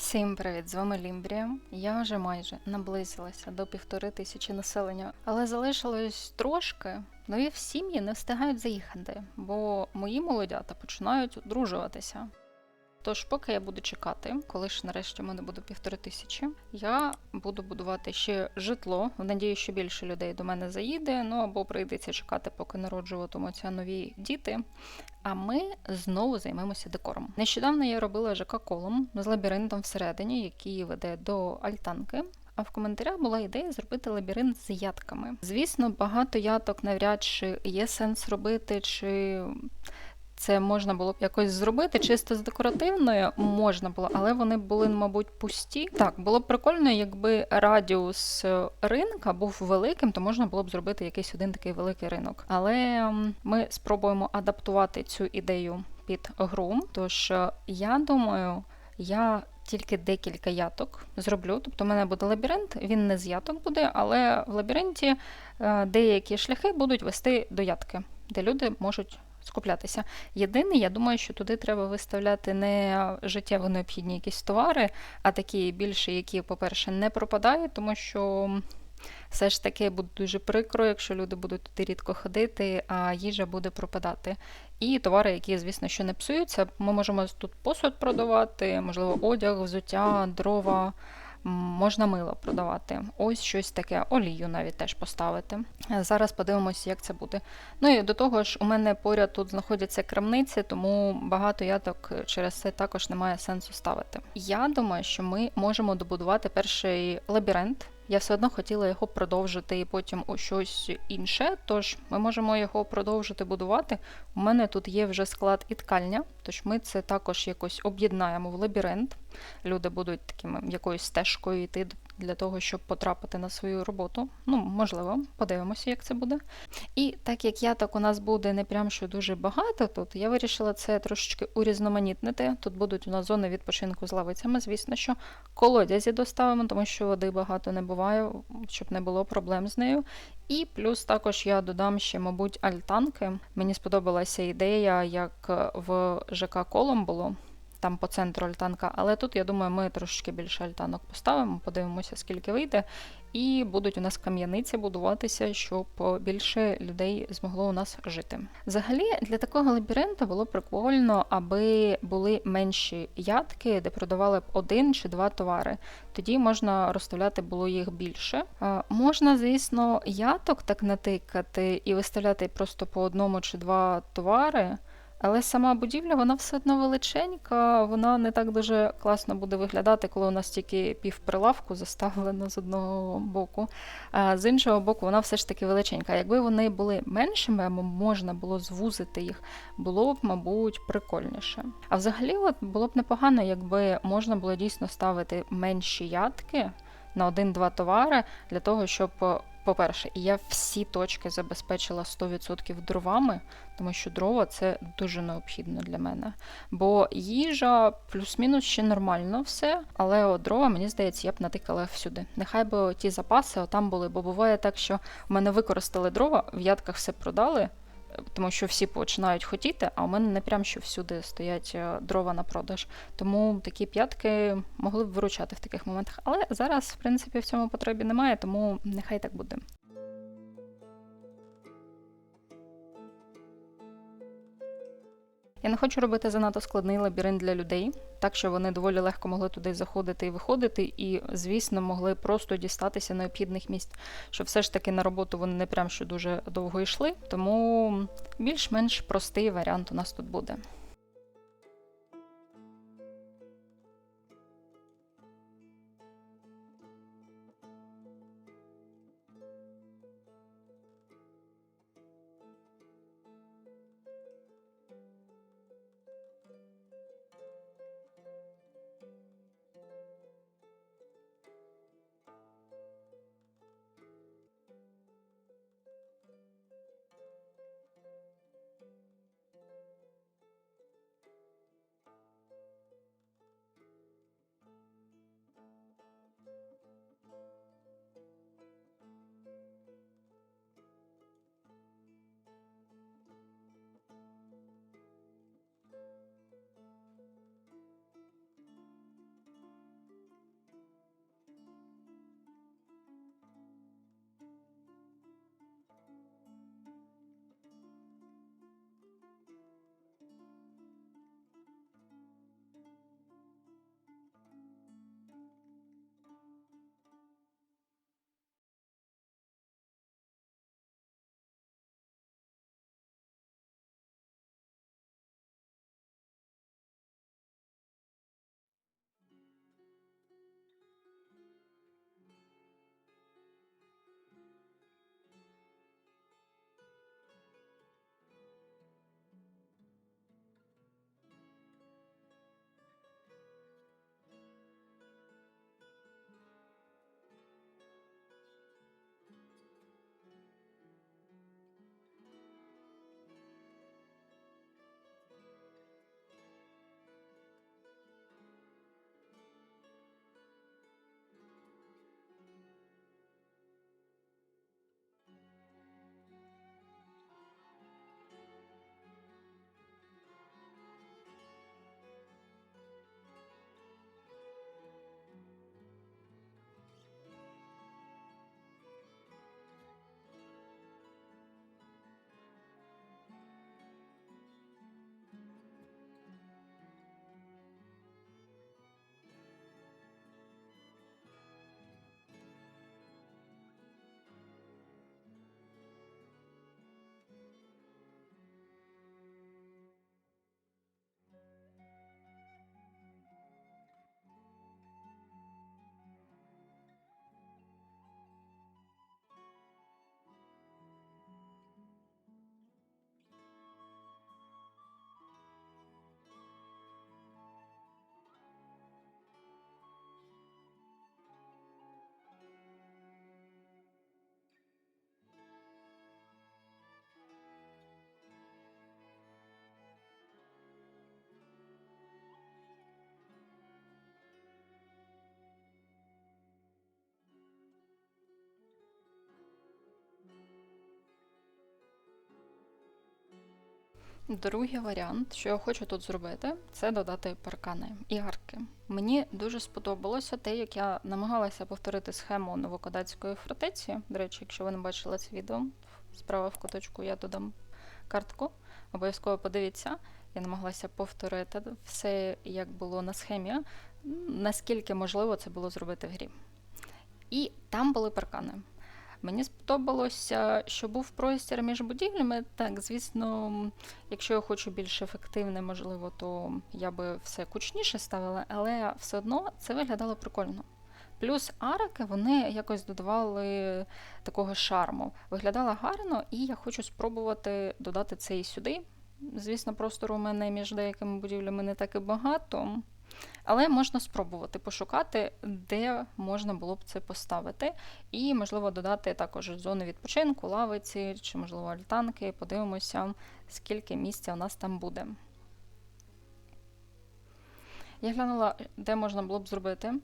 Всім привіт, з вами Лімбрія. Я вже майже наблизилася до півтори тисячі населення, але залишилось трошки. Нові в сім'ї не встигають заїхати, бо мої молодята починають одружуватися. Тож, поки я буду чекати, коли ж нарешті в мене буде півтори тисячі, я буду будувати ще житло. В надії, що більше людей до мене заїде. Ну або прийдеться чекати, поки народжуватимуться нові діти. А ми знову займемося декором. Нещодавно я робила ЖК колом з лабіринтом всередині, який веде до альтанки. А в коментарях була ідея зробити лабіринт з ятками. Звісно, багато яток навряд чи є сенс робити, чи це можна було б якось зробити. Чисто з декоративною можна було, але вони були, мабуть, пусті. Так, було б прикольно, якби радіус е, ринка був великим, то можна було б зробити якийсь один такий великий ринок. Але ми спробуємо адаптувати цю ідею під гру. Тож е, я думаю, я. Тільки декілька яток зроблю. Тобто, в мене буде лабіринт, він не з яток буде, але в лабіринті е, деякі шляхи будуть вести до ятки, де люди можуть скуплятися. Єдине, я думаю, що туди треба виставляти не життєво необхідні якісь товари, а такі більше, які, по-перше, не пропадають, тому що. Все ж таки буде дуже прикро, якщо люди будуть туди рідко ходити, а їжа буде пропадати. І товари, які, звісно, що не псуються, ми можемо тут посуд продавати, можливо, одяг, взуття, дрова, можна мило продавати. Ось щось таке, олію навіть теж поставити. Зараз подивимося, як це буде. Ну і до того ж, у мене поряд тут знаходяться крамниці, тому багато яток через це також немає сенсу ставити. Я думаю, що ми можемо добудувати перший лабіринт. Я все одно хотіла його продовжити і потім у щось інше. Тож ми можемо його продовжити будувати. У мене тут є вже склад і ткальня, тож ми це також якось об'єднаємо в лабіринт. Люди будуть такими якоюсь стежкою йти для того, щоб потрапити на свою роботу. Ну, можливо, подивимося, як це буде. І так як яток у нас буде не прям що дуже багато тут, я вирішила це трошечки урізноманітнити. Тут будуть у нас зони відпочинку з лавицями, звісно, що колодязі доставимо, тому що води багато не буває, щоб не було проблем з нею. І плюс також я додам ще, мабуть, альтанки. Мені сподобалася ідея, як в ЖК Колом було. Там по центру альтанка, але тут, я думаю, ми трошечки більше альтанок поставимо, подивимося, скільки вийде. І будуть у нас кам'яниці будуватися, щоб більше людей змогло у нас жити. Взагалі, для такого лабіринту було прикольно, аби були менші ядки, де продавали б один чи два товари. Тоді можна розставляти було їх більше. Можна, звісно, яток так натикати і виставляти просто по одному чи два товари. Але сама будівля, вона все одно величенька, вона не так дуже класно буде виглядати, коли у нас тільки пів прилавку заставлено з одного боку. А з іншого боку, вона все ж таки величенька. Якби вони були меншими, або можна було звузити їх, було б, мабуть, прикольніше. А взагалі, от було б непогано, якби можна було дійсно ставити менші ядки на один-два товари для того, щоб. По-перше, я всі точки забезпечила 100% дровами, тому що дрова це дуже необхідно для мене. Бо їжа плюс-мінус ще нормально все, але от дрова, мені здається, я б натикала всюди. Нехай би ті запаси там були, бо буває так, що в мене використали дрова, в ядках все продали. Тому що всі починають хотіти, а у мене не прям що всюди стоять е, дрова на продаж. Тому такі п'ятки могли б виручати в таких моментах. Але зараз, в принципі, в цьому потребі немає, тому нехай так буде. Я не хочу робити занадто складний лабіринт для людей, так що вони доволі легко могли туди заходити і виходити, і, звісно, могли просто дістатися необхідних місць, що все ж таки на роботу вони не прям що дуже довго йшли. Тому більш-менш простий варіант у нас тут буде. Другий варіант, що я хочу тут зробити, це додати паркани і арки. Мені дуже сподобалося те, як я намагалася повторити схему новокодацької фортеці. До речі, якщо ви не бачили це відео, справа в куточку я додам картку. Обов'язково подивіться. Я намагалася повторити все, як було на схемі, наскільки можливо це було зробити в грі. І там були паркани. Мені сподобалося, що був простір між будівлями. Так, звісно, якщо я хочу більш ефективне, можливо, то я би все кучніше ставила, але все одно це виглядало прикольно. Плюс арки вони якось додавали такого шарму. Виглядало гарно, і я хочу спробувати додати це і сюди. Звісно, простору у мене між деякими будівлями не так і багато. Але можна спробувати пошукати, де можна було б це поставити. І, можливо, додати також зони відпочинку, лавиці чи, можливо, альтанки. Подивимося, скільки місця у нас там буде. Я глянула, де можна було б зробити.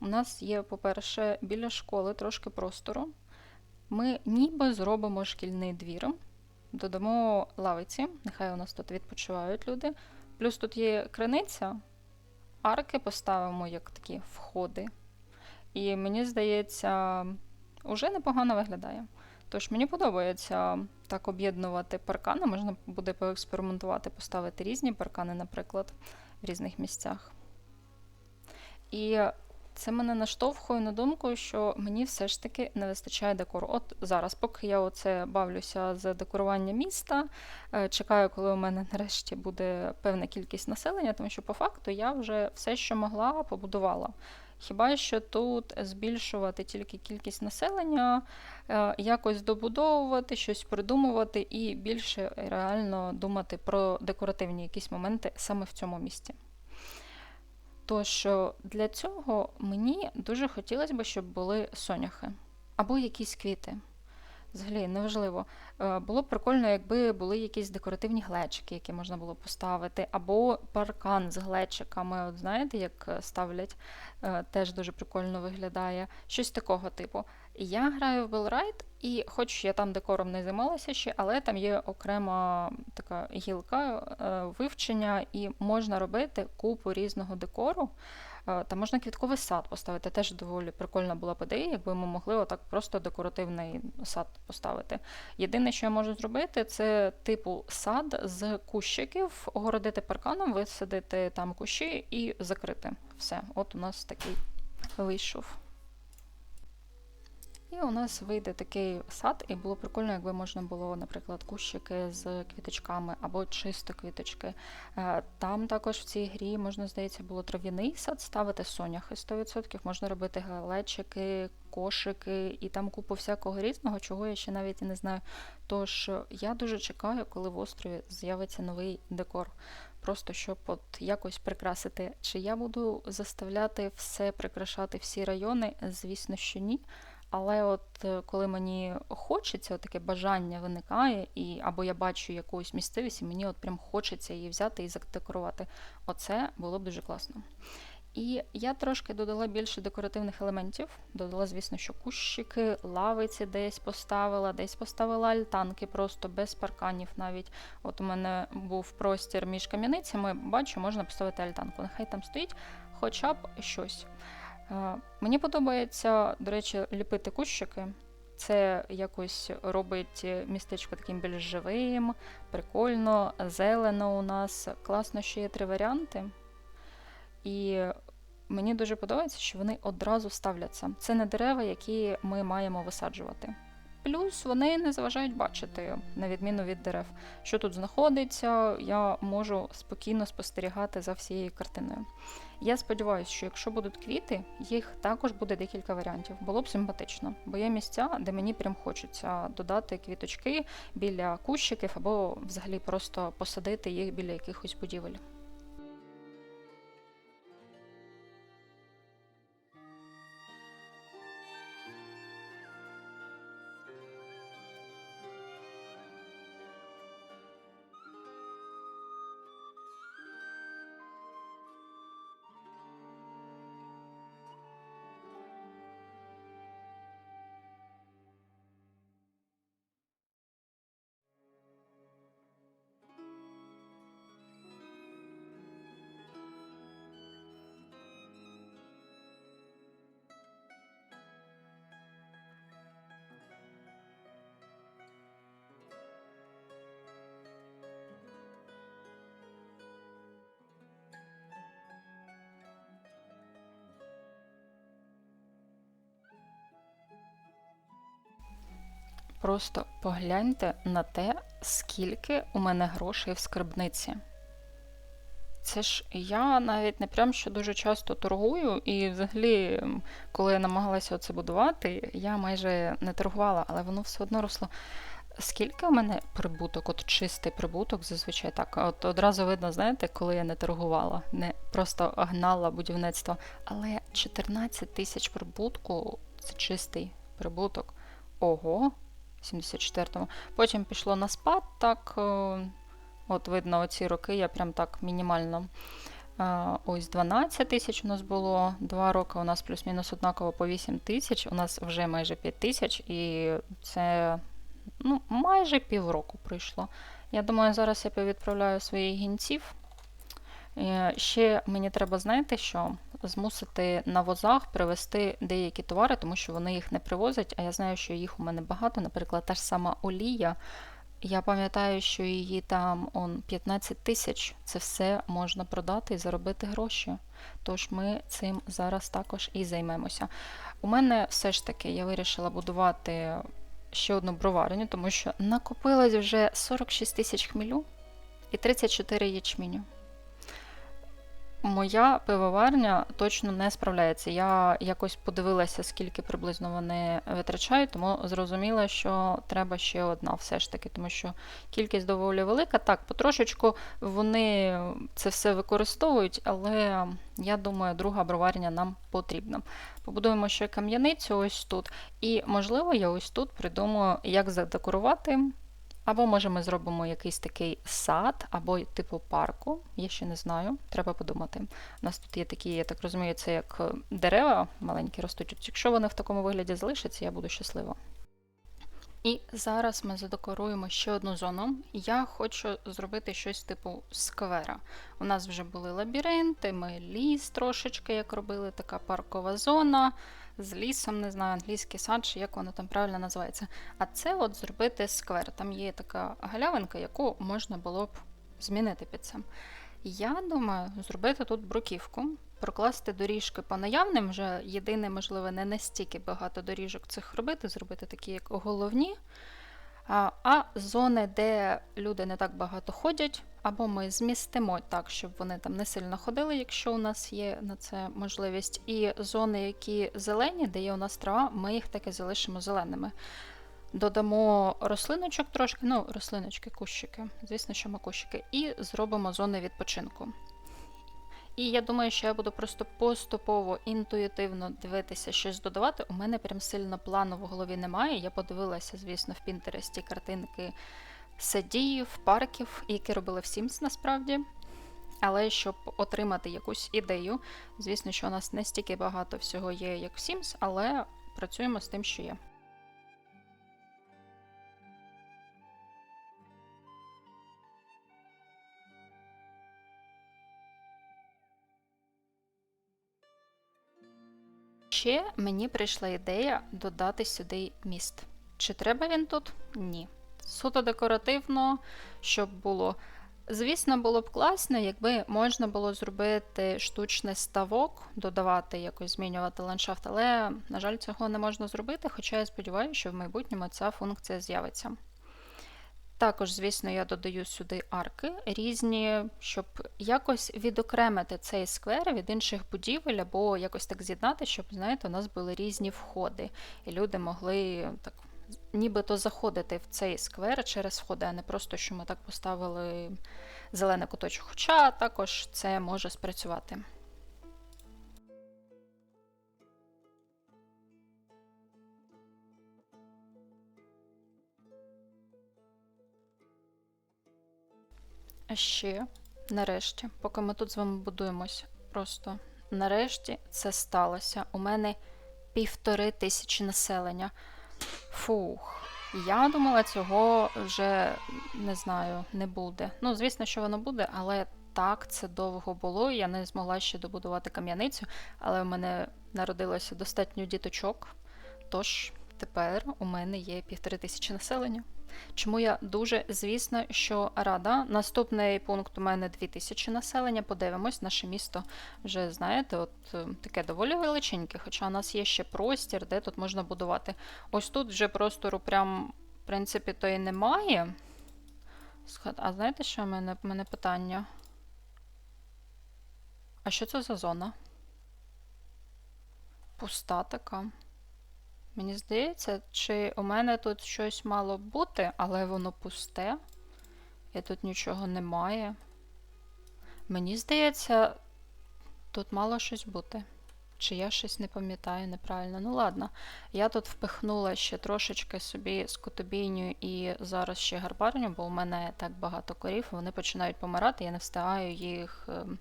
У нас є, по-перше, біля школи трошки простору. Ми ніби зробимо шкільний двір, додамо лавиці, нехай у нас тут відпочивають люди. Плюс тут є криниця, арки поставимо як такі входи. І мені здається, уже непогано виглядає. Тож мені подобається так об'єднувати паркани. Можна буде поекспериментувати, поставити різні паркани, наприклад, в різних місцях. І це мене наштовхує на думку, що мені все ж таки не вистачає декору. От зараз, поки я оце бавлюся з декорування міста, е, чекаю, коли у мене нарешті буде певна кількість населення, тому що по факту я вже все, що могла, побудувала. Хіба що тут збільшувати тільки кількість населення, е, якось добудовувати, щось придумувати і більше реально думати про декоративні якісь моменти саме в цьому місті. Тож для цього мені дуже хотілося б, щоб були соняхи або якісь квіти. Взагалі, неважливо. Е, було б прикольно, якби були якісь декоративні глечики, які можна було поставити, або паркан з глечиками. От знаєте, як ставлять, е, теж дуже прикольно виглядає. Щось такого типу. Я граю в Bellride, і хоч я там декором не займалася ще, але там є окрема така гілка е, вивчення, і можна робити купу різного декору. Е, та можна квітковий сад поставити. Теж доволі прикольна була б ідея, якби ми могли отак просто декоративний сад поставити. Єдине, що я можу зробити, це типу сад з кущиків, огородити парканом, висадити там кущі і закрити. Все, от у нас такий вийшов. І у нас вийде такий сад, і було прикольно, якби можна було, наприклад, кущики з квіточками або чисто квіточки. Е, там також в цій грі, можна здається, було трав'яний сад, ставити соняхи 100%, можна робити галечики, кошики і там купу всякого різного, чого я ще навіть і не знаю. Тож я дуже чекаю, коли в острові з'явиться новий декор. Просто щоб от якось прикрасити. Чи я буду заставляти все прикрашати всі райони? Звісно, що ні. Але от е, коли мені хочеться, таке бажання виникає, і або я бачу якусь місцевість, і мені от прям хочеться її взяти і задекорувати. Оце було б дуже класно. І я трошки додала більше декоративних елементів. Додала, звісно, що кущики, лавиці десь поставила, десь поставила альтанки, просто без парканів навіть. От у мене був простір між кам'яницями, бачу, можна поставити альтанку. Нехай там стоїть хоча б щось. Мені подобається, до речі, ліпити кущики. Це якось робить містечко таким більш живим, прикольно, зелено у нас. Класно, що є три варіанти. І мені дуже подобається, що вони одразу ставляться. Це не дерева, які ми маємо висаджувати. Плюс вони не заважають бачити, на відміну від дерев. Що тут знаходиться, я можу спокійно спостерігати за всією картиною. Я сподіваюся, що якщо будуть квіти, їх також буде декілька варіантів. Було б симпатично, бо є місця, де мені прям хочеться додати квіточки біля кущиків або взагалі просто посадити їх біля якихось будівель. Просто погляньте на те, скільки у мене грошей в скарбниці. Це ж я навіть не прям що дуже часто торгую, і взагалі, коли я намагалася це будувати, я майже не торгувала, але воно все одно росло. Скільки у мене прибуток, от чистий прибуток, зазвичай так. От одразу видно, знаєте, коли я не торгувала, не просто гнала будівництво. Але 14 тисяч прибутку це чистий прибуток. Ого, 74-му. Потім пішло на спад, так. е, От видно, оці роки я прям так мінімально. Е, Ось 12 тисяч у нас було, два роки у нас плюс-мінус однаково по 8 тисяч, у нас вже майже 5 тисяч, і це ну, майже півроку пройшло. Я думаю, зараз я повідправляю своїх гінців. Е, Ще мені треба, знаєте, що змусити на возах привезти деякі товари, тому що вони їх не привозять, а я знаю, що їх у мене багато. Наприклад, та ж сама олія. Я пам'ятаю, що її там он 15 тисяч. Це все можна продати і заробити гроші. Тож ми цим зараз також і займемося. У мене все ж таки я вирішила будувати ще одну броварню, тому що накопилось вже 46 тисяч хмелю і 34 ячменю. Моя пивоварня точно не справляється. Я якось подивилася, скільки приблизно вони витрачають, тому зрозуміла, що треба ще одна все ж таки, тому що кількість доволі велика. Так, потрошечку вони це все використовують, але я думаю, друга броварня нам потрібна. Побудуємо ще кам'яницю ось тут. І, можливо, я ось тут придумаю, як задекорувати. Або може ми зробимо якийсь такий сад, або типу парку. Я ще не знаю, треба подумати. У нас тут є такі, я так розумію, це як е, дерева маленькі ростуть. Якщо вони в такому вигляді залишаться, я буду щаслива. І зараз ми задекоруємо ще одну зону. Я хочу зробити щось типу сквера. У нас вже були лабіринти, ми ліс трошечки як робили, така паркова зона з лісом, не знаю, англійський сад, чи як воно там правильно називається. А це от зробити сквер. Там є така галявинка, яку можна було б змінити під це. Я думаю, зробити тут бруківку, прокласти доріжки по наявним, вже єдине, можливо, не настільки багато доріжок цих робити, зробити такі, як головні. А, зони, де люди не так багато ходять, або ми змістимо так, щоб вони там не сильно ходили, якщо у нас є на це можливість. І зони, які зелені, де є у нас трава, ми їх таки залишимо зеленими. Додамо рослиночок трошки, ну, рослиночки, кущики, звісно, що ми кущики, і зробимо зони відпочинку. І я думаю, що я буду просто поступово інтуїтивно дивитися, щось додавати. У мене прям сильно плану в голові немає. Я подивилася, звісно, в Пінтересті картинки садів, парків, які робили в Sims насправді. Але щоб отримати якусь ідею, звісно, що у нас не стільки багато всього є, як в Sims, але працюємо з тим, що є. Ще мені прийшла ідея додати сюди міст. Чи треба він тут? Ні. Суто декоративно, щоб було. Звісно, було б класно, якби можна було зробити штучний ставок, додавати якось змінювати ландшафт, але, на жаль, цього не можна зробити, хоча я сподіваюся, що в майбутньому ця функція з'явиться. Також, звісно, я додаю сюди арки різні, щоб якось відокремити цей сквер від інших будівель, або якось так з'єднати, щоб, знаєте, у нас були різні входи, і люди могли так нібито заходити в цей сквер через входи, а не просто, що ми так поставили зелений куточок. Хоча також це може спрацювати. А ще, нарешті, поки ми тут з вами будуємось, просто нарешті це сталося. У мене півтори тисячі населення. Фух. Я думала, цього вже не знаю, не буде. Ну, звісно, що воно буде, але так це довго було. Я не змогла ще добудувати кам'яницю, але в мене народилося достатньо діточок. Тож тепер у мене є півтори тисячі населення. Чому я дуже, звісно, що рада. Наступний пункт у мене 2000 населення. Подивимось, наше місто вже, знаєте, от е, таке доволі величеньке, хоча у нас є ще простір, де тут можна будувати. Ось тут вже простору прям принципі, то і немає. А знаєте, що в мене, в мене питання? А що це за зона? Пуста така. Мені здається, чи у мене тут щось мало бути, але воно пусте. І тут нічого немає. Мені здається, тут мало щось бути. Чи я щось не пам'ятаю неправильно. Ну ладно, я тут впихнула ще трошечки собі скотобійню і зараз ще гарбарню, бо у мене так багато корів, вони починають помирати, я не встигаю їх ем,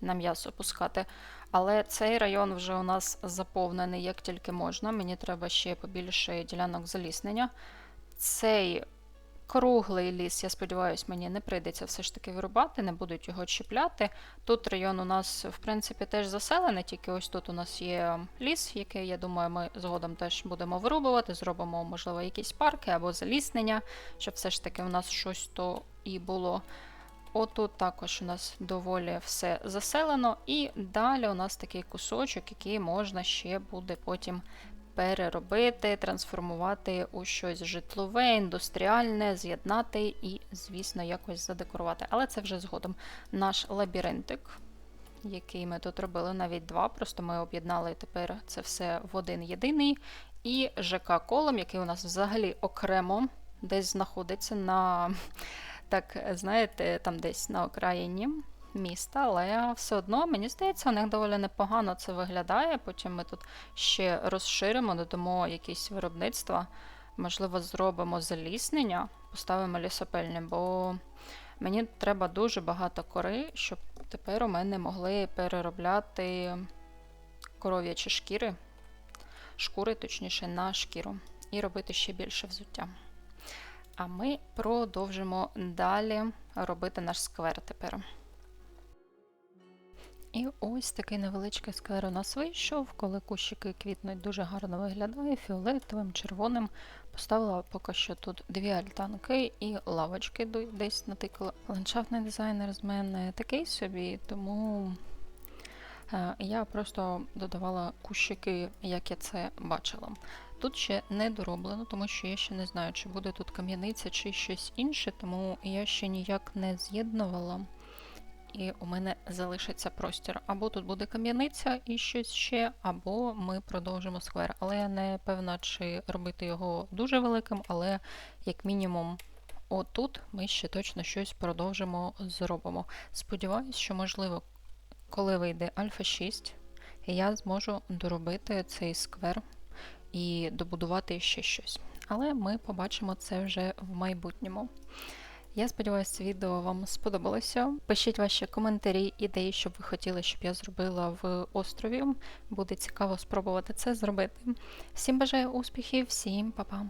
на м'ясо пускати. Але цей район вже у нас заповнений як тільки можна. Мені треба ще побільше ділянок заліснення. Цей круглий ліс, я сподіваюся, мені не прийдеться все ж таки вирубати, не будуть його чіпляти. Тут район у нас, в принципі, теж заселений, тільки ось тут у нас є ліс, який, я думаю, ми згодом теж будемо вирубувати, зробимо, можливо, якісь парки або заліснення, щоб все ж таки у нас щось то і було. Отут також у нас доволі все заселено, і далі у нас такий кусочок, який можна ще буде потім переробити, трансформувати у щось житлове, індустріальне, з'єднати і, звісно, якось задекорувати. Але це вже згодом наш лабіринтик, який ми тут робили, навіть два. Просто ми об'єднали тепер це все в один єдиний. І ЖК колом, який у нас взагалі окремо десь знаходиться на, так, знаєте, там десь на окраїні міста, але все одно, мені здається, у них доволі непогано це виглядає. Потім ми тут ще розширимо, додамо якісь виробництва. Можливо, зробимо заліснення, поставимо лісопельні, бо мені треба дуже багато кори, щоб тепер у мене могли переробляти коров'ячі шкіри, шкури, точніше, на шкіру, і робити ще більше взуття. А ми продовжимо далі робити наш сквер тепер. І ось такий невеличкий сквер у нас вийшов, коли кущики квітнуть дуже гарно виглядає, фіолетовим, червоним. Поставила поки що тут дві альтанки і лавочки десь натикала. Ландшафтний дизайнер з мене такий собі, тому е, я просто додавала кущики, як я це бачила. Тут ще не дороблено, тому що я ще не знаю, чи буде тут кам'яниця чи щось інше, тому я ще ніяк не з'єднувала і у мене залишиться простір. Або тут буде кам'яниця і щось ще, або ми продовжимо сквер. Але я не певна, чи робити його дуже великим, але як мінімум. Отут ми ще точно щось продовжимо зробимо. Сподіваюсь, що, можливо, коли вийде Альфа 6, я зможу доробити цей сквер і добудувати ще щось. Але ми побачимо це вже в майбутньому. Я сподіваюся, це відео вам сподобалося. Пишіть ваші коментарі, ідеї, що ви хотіли, щоб я зробила в острові. Буде цікаво спробувати це зробити. Всім бажаю успіхів, всім па-па!